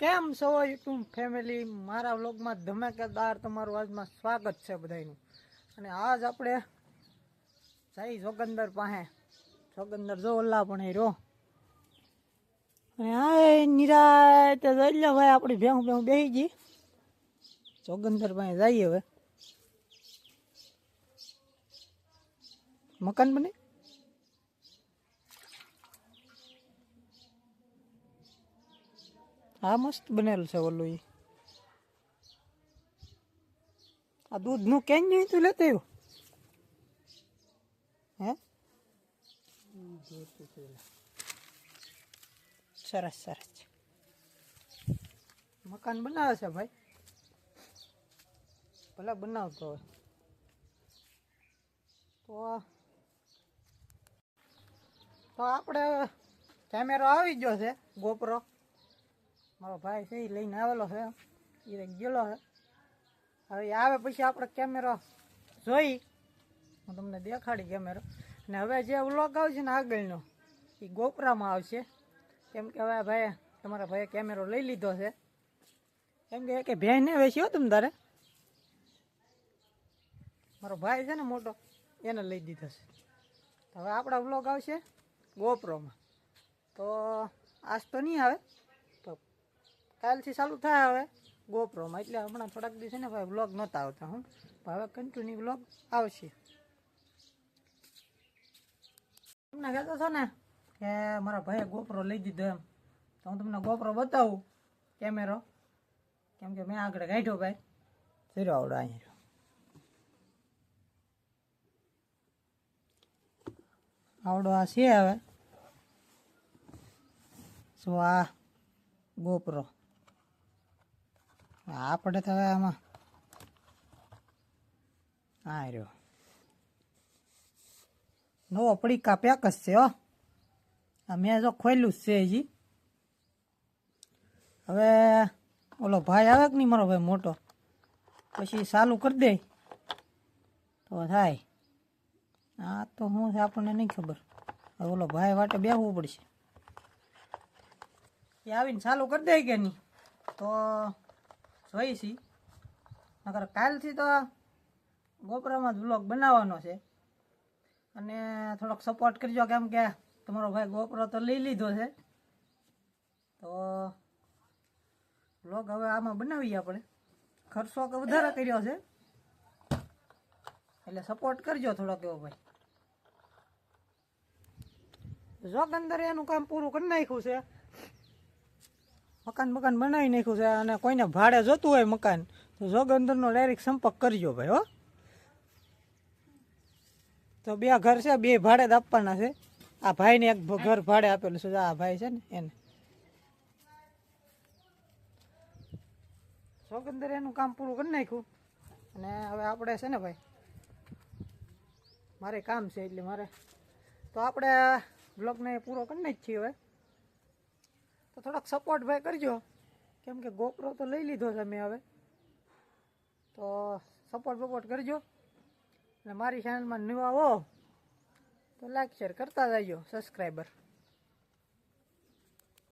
કેમ છો YouTube family મારા વ્લોગમાં ધમાકેદાર તમારું આજમાં સ્વાગત છે બધાનું અને આજ આપણે જઈ જોગંદર પાસે. જોગંદર જો ઓલા પણ રો અને હા નિરાય તો જોઈ લો ભાઈ આપણી ભેહું ભેહું બેસી ગઈ. જોગંદર પાસે જઈએ હવે. મકાન બને? હા, મસ્ત બનેલું છે ઓલું ઈ. આ દૂધનું કેન નહીં તું લેતો આવ્યો? હે? સરસ સરસ. મકાન બનાવે છે ભાઈ? ભલે બનાવતો હોય. તો તો આપણે કેમેરો આવી ગયો છે, ગોપરો. મારો ભાઈ છે એ લઈને આવેલો છે. એ ગયેલો છે. હવે આવે પછી આપણે કેમેરો જોઈ. હું તમને દેખાડી કેમેરો અને હવે જે વ્લોગ આવશે ને આગળનો એ ગોપરામાં આવશે. કેમ કે હવે ભાઈ તમારા ભાઈએ કેમેરો લઈ લીધો છે. કેમ કે કે ભેં ને વેચ્યો તમે તારે. મારો ભાઈ છે ને મોટો, એને લઈ દીધો છે. હવે આપણા વ્લોગ આવશે ગોપરોમાં. તો આજ તો નહીં આવે. કાલથી ચાલુ થાય હવે ગોપ્રોમાં. એટલે હમણાં થોડાક દિવસે ને ભાઈ વ્લોગ નહોતા આવતા હું. હવે કન્ટિન્યુ વ્લોગ આવશે. તમને કહેતો છો ને કે મારા ભાઈએ ગોપરો લઈ દીધો એમ. તો હું તમને ગોપરો બતાવું કેમેરો. કેમ કે મેં આગળ કાઢ્યો ભાઈ. ફેરો આવડો અહીંયા. આવડો આ છે હવે. શું આ ગોપરો. આપણે તો હવે આમાં. હા રહ્યો. નવો પડીકા પેક જ છે હો. આ મેં જો ખોલ્યું જ છે હજી. હવે ઓલો ભાઈ આવે કે નહીં મારો ભાઈ મોટો? પછી ચાલુ કરી દે. તો થાય. આ તો છે આપણને નહીં ખબર. હવે ઓલો ભાઈ વાટે બેહવું પડશે. એ આવીને ચાલુ કરી દે કે નહીં? તો જોઈશી નકર કાલથી તો ગોપરામાં જ વ્લોગ બનાવવાનો છે. અને થોડોક સપોર્ટ કરજો કેમ કે તમારો ભાઈ ગોપરો તો લઈ લીધો છે. તો બ્લોગ હવે આમાં બનાવીએ આપણે. ખર્ચો વધારે કર્યો છે. એટલે સપોર્ટ કરજો થોડોક એવો ભાઈ. જોગંદર એનું કામ પૂરું કરી નાખ્યું છે. મકાન મકાન બનાવી નાખ્યું છે અને કોઈને ભાડે જોતું હોય મકાન, તો જોગંદરનો ડાયરેક્ટ સંપર્ક કરજો ભાઈ, હો. તો બે ઘર છે, બે ભાડે જ આપવાના છે. આ ભાઈને એક ઘર ભાડે આપેલું છે આ ભાઈ છે ને, એને. જોગંદર એનું કામ પૂરું કરી નાખ્યું. અને હવે આપણે છે ને ભાઈ, મારે કામ છે એટલે મારે. તો આપણે બ્લોગને પૂરો કરી નાખીએ હવે. તો થોડોક સપોર્ટ ભાઈ કરજો. કેમ કે ગોપરો તો લઈ લીધો છે મેં હવે. તો સપોર્ટ બપોર્ટ કરજો. અને મારી ચેનલમાં નવા હો, તો લાઈક શેર કરતા જજો સબસ્ક્રાઈબર